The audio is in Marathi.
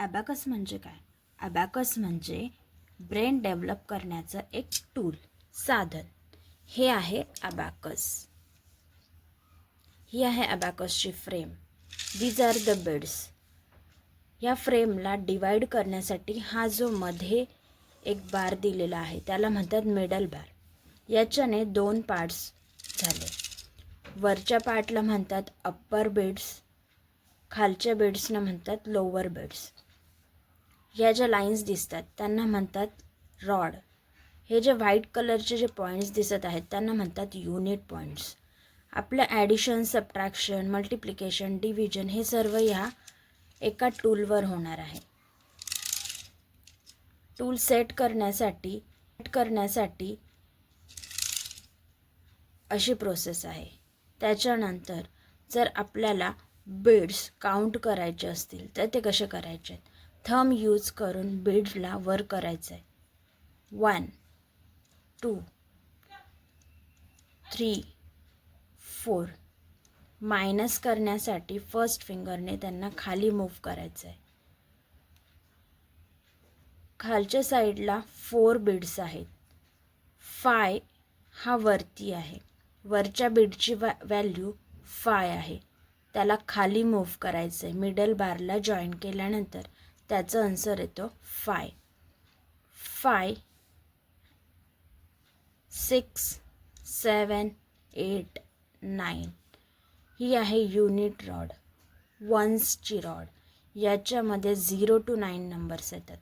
ॲबॅकस म्हणजे काय? ॲबॅकस म्हणजे ब्रेन डेव्हलप करण्याचं एक टूल साधन. हे आहे ॲबॅकस ही आहे ॲबॅकसची frame. These are the beads या फ्रेमला डिवाईड करण्यासाठी हा जो मध्ये एक बार दिलेला आहे त्याला म्हणतात मिडल बार. याच्याने दोन पार्ट्स झाले. वरच्या पार्टला म्हणतात अप्पर बेड्स खालच्या बेड्सना म्हणतात लोअर बेड्स या ज्या लाईन्स दिसतात त्यांना म्हणतात रॉड हे जे व्हाईट कलरचे जे पॉईंट्स दिसत आहेत त्यांना म्हणतात युनिट पॉईंट्स आपलं ॲडिशन सबट्रॅक्शन मल्टिप्लिकेशन डिव्हिजन हे सर्व ह्या एका टूलवर होणार आहे. टूल सेट करण्यासाठी सेट करण्यासाठी अशी प्रोसेस आहे. त्याच्यानंतर जर आपल्याला बिड्स काउंट करायचे असतील तर ते कसे करायचे आहेत थम यूज करून बीड्सला वर करायचं आहे one two three four minus करण्यासाठी फर्स्ट फिंगरने त्यांना खाली मूव्ह करायचं आहे खालच्या साईडला फोर बीड्स आहेत. फाय हा वरती आहे. वरच्या बीडची व्हॅल्यू फाय आहे. त्याला खाली मूव्ह करायचं आहे मिडल बारला जॉईन केल्यानंतर त्याचं आन्सर येतो five five six seven eight nine ही आहे युनिट रॉड वन्सची रॉड याच्यामध्ये झिरो टू नाईन नंबर्स येतात.